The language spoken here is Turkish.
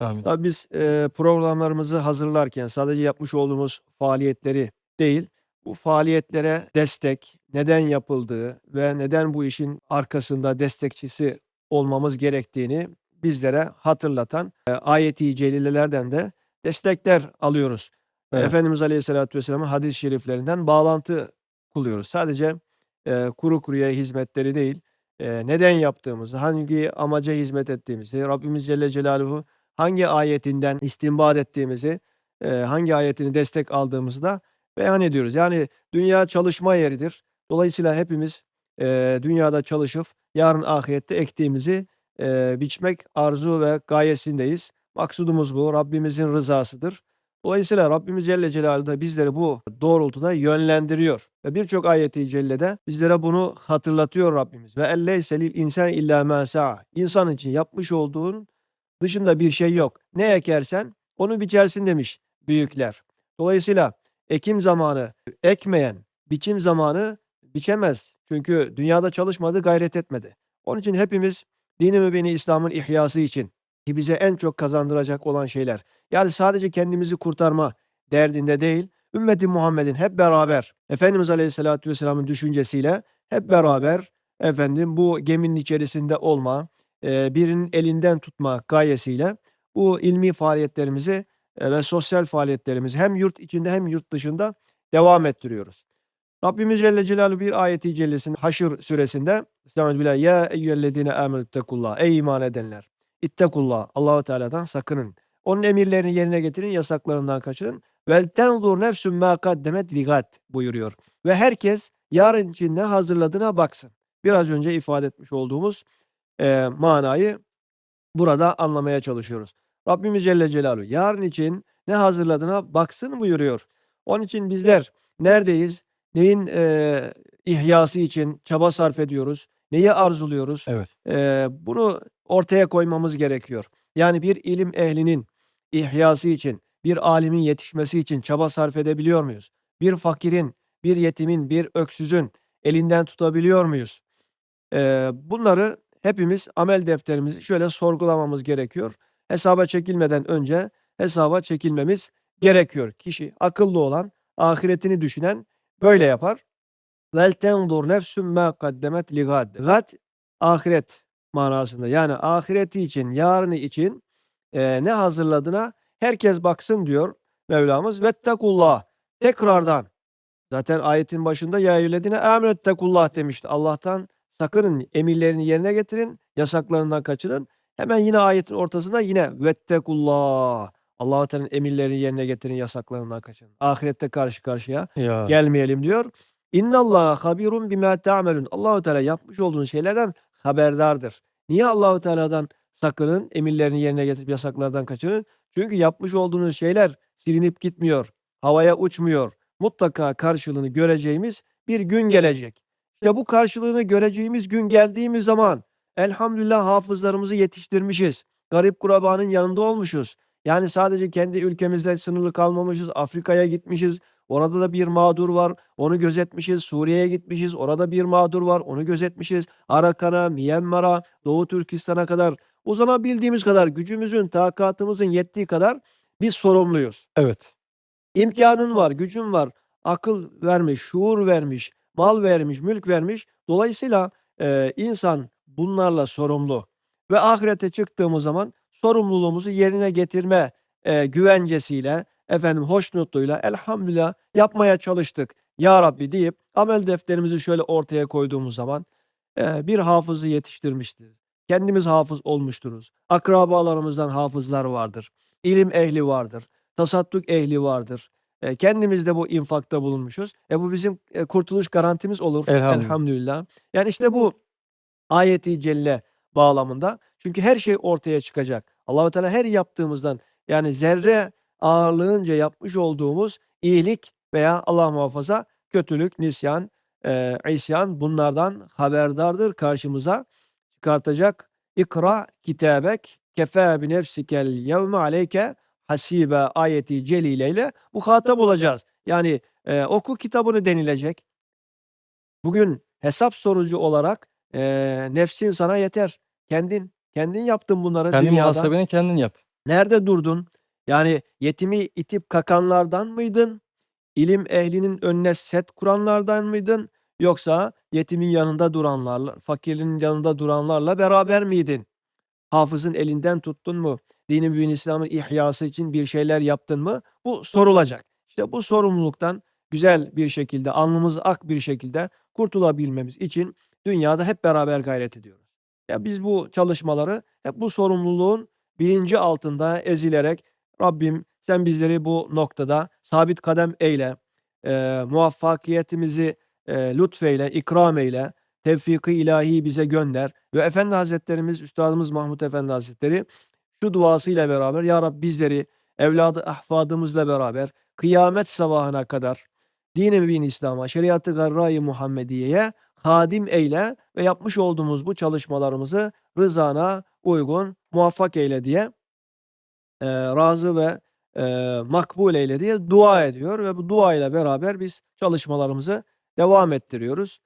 Amin. Tabii biz, eee, programlarımızı hazırlarken sadece yapmış olduğumuz faaliyetleri değil, bu faaliyetlere destek, neden yapıldığı ve neden bu işin arkasında destekçisi olmamız gerektiğini bizlere hatırlatan, eee, ayet-i celilelerden de destekler alıyoruz. Evet. Efendimiz Aleyhisselatü Vesselam'ın hadis-i şeriflerinden bağlantı kuruyoruz. Sadece, eee, kuru kuruya hizmetleri değil, eee, neden yaptığımızı, hangi amaca hizmet ettiğimizi, Rabbimiz Celle Celaluhu hangi ayetinden istinbat ettiğimizi, hangi ayetini destek aldığımızı da beyan ediyoruz. Yani dünya çalışma yeridir. Dolayısıyla hepimiz, dünyada çalışıp yarın ahirette ektiğimizi, biçmek arzu ve gayesindeyiz. Maksudumuz bu. Rabbimizin rızasıdır. Dolayısıyla Rabbimiz Celle Celaluhu da bizleri bu doğrultuda yönlendiriyor ve birçok ayeti cellede bizlere bunu hatırlatıyor Rabbimiz. Ve elleyse lil insani illa ma sa'a. İnsan için yapmış olduğun dışında bir şey yok. Ne ekersen onu biçersin demiş büyükler. Dolayısıyla ekim zamanı ekmeyen, biçim zamanı biçemez. Çünkü dünyada çalışmadı, gayret etmedi. Onun için hepimiz dini mübini İslam'ın ihyası için ki bize en çok kazandıracak olan şeyler. Yani sadece kendimizi kurtarma derdinde değil, ümmeti Muhammed'in hep beraber Efendimiz Aleyhisselatü Vesselam'ın düşüncesiyle hep beraber efendim bu geminin içerisinde olma, birinin elinden tutma gayesiyle bu ilmi faaliyetlerimizi, ve sosyal faaliyetlerimizi hem yurt içinde hem yurt dışında devam ettiriyoruz. Rabbimiz Celle Celaluhu bir ayeti cellesinde Haşr suresinde Estağfirullah. Ya eyyühellezine âmenü ittekullah. Ey iman edenler! İttekullah. Allahu Teala'dan sakının. Onun emirlerini yerine getirin, yasaklarından kaçının. Vel tenzur nefsün mâ kaddemet ligad buyuruyor. Ve herkes yarın için ne hazırladığına baksın. Biraz önce ifade etmiş olduğumuz, eee, manayı burada anlamaya çalışıyoruz. Rabbimiz Celle Celaluhu yarın için ne hazırladığına baksın buyuruyor. Onun için bizler neredeyiz? Neyin, eee, ihyası için çaba sarf ediyoruz? Neyi arzuluyoruz? Evet. Eee, bunu ortaya koymamız gerekiyor. Yani bir ilim ehlinin ihyası için, bir alimin yetişmesi için çaba sarf edebiliyor muyuz? Bir fakirin, bir yetimin, bir öksüzün elinden tutabiliyor muyuz? Eee, bunları hepimiz amel defterimizi şöyle sorgulamamız gerekiyor. Hesaba çekilmeden önce hesaba çekilmemiz gerekiyor. Kişi akıllı olan, ahiretini düşünen böyle yapar. Vel tenzur nefsün mâ kaddemet ligad. Gad ahiret manasında. Yani ahireti için, yarını için, eee, ne hazırladığına herkes baksın diyor Mevlamız. Vettekullah. Tekrardan zaten ayetin başında ya eyyühellezine âmenü ittekullah demişti. Allah'tan sakının, emirlerini yerine getirin, yasaklarından kaçının. Hemen yine ayetin ortasında yine vettekullah. Allah-u Teala'nın emirlerini yerine getirin, yasaklarından kaçının. Ahirette karşı karşıya Ya. gelmeyelim diyor. İnnallâhe habirun bimâ ta'melun. Allahu Teala yapmış olduğunuz şeylerden haberdardır. Niye Allahu Teala'dan sakının, emirlerini yerine getirip yasaklardan kaçının? Çünkü yapmış olduğunuz şeyler silinip gitmiyor, havaya uçmuyor. Mutlaka karşılığını göreceğimiz bir gün gelecek. İşte bu karşılığını göreceğimiz gün geldiğimiz zaman elhamdülillah hafızlarımızı yetiştirmişiz. Garip kurabanın yanında olmuşuz. Yani sadece kendi ülkemizde sınırlı kalmamışız. Afrika'ya gitmişiz. Orada da bir mağdur var. Onu gözetmişiz. Suriye'ye gitmişiz. Orada bir mağdur var. Onu gözetmişiz. Arakan'a, Myanmar'a, Doğu Türkistan'a kadar uzanabildiğimiz kadar gücümüzün, takatımızın yettiği kadar biz sorumluyuz. Evet. İmkânın var, gücün var. Akıl vermiş, şuur vermiş, mal vermiş, mülk vermiş. Dolayısıyla, eee, insan bunlarla sorumlu ve ahirete çıktığımız zaman sorumluluğumuzu yerine getirme, eee, güvencesiyle, efendim hoşnutluğuyla elhamdülillah yapmaya çalıştık ya Rabbi deyip amel defterimizi şöyle ortaya koyduğumuz zaman, eee, bir hafızı yetiştirmiştir. Kendimiz hafız olmuşturuz. Akrabalarımızdan hafızlar vardır. İlim ehli vardır. Tasadduk ehli vardır. Eee, kendimiz de bu infakta bulunmuşuz. E, bu bizim, eee, kurtuluş garantimiz olur Elhamdülillah. elhamdülillah. Yani işte bu ayeti celle bağlamında. Çünkü her şey ortaya çıkacak. Allahu Teala her yaptığımızdan yani zerre ağırlığınca yapmış olduğumuz iyilik veya Allah muhafaza kötülük, nisyan, eee, isyan bunlardan haberdardır. Karşımıza çıkartacak. İkra kitabek kefâ bi nefsikel yevme aleyke hasibe ayeti celileyle muhatap olacağız. Yani, eee, oku kitabını denilecek. Bugün hesap sorucu olarak, eee, nefsin sana yeter. Kendin, kendin yaptın bunları Kendi dünyada. muhasebeni kendin yap. Nerede durdun? Yani yetimi itip kakanlardan mıydın? İlim ehlinin önüne set kuranlardan mıydın? Yoksa yetimin yanında duranlarla, fakirin yanında duranlarla beraber miydin? Hafızın elinden tuttun mu? Dini mübin İslam'ın ihyası için bir şeyler yaptın mı? Bu sorulacak. İşte bu sorumluluktan güzel bir şekilde, alnımız ak bir şekilde kurtulabilmemiz için dünyada hep beraber gayret ediyoruz. Ya biz bu çalışmaları hep bu sorumluluğun bilinci altında ezilerek Rabbim sen bizleri bu noktada sabit kadem eyle, eee, muvaffakiyetimizi, eee, lütfeyle, ikram eyle, tevfik-i ilahi bize gönder ve Efendi Hazretlerimiz, Üstadımız Mahmud Efendi Hazretleri şu duasıyla beraber Ya Rabbi bizleri evladı ahfadımızla beraber kıyamet sabahına kadar dini mübin İslam'a, şeriatı garra-i Muhammediye'ye hadim eyle ve yapmış olduğumuz bu çalışmalarımızı rızana uygun, muvaffak eyle diye eee, razı ve eee, makbul eyle diye dua ediyor ve bu duayla beraber biz çalışmalarımızı devam ettiriyoruz.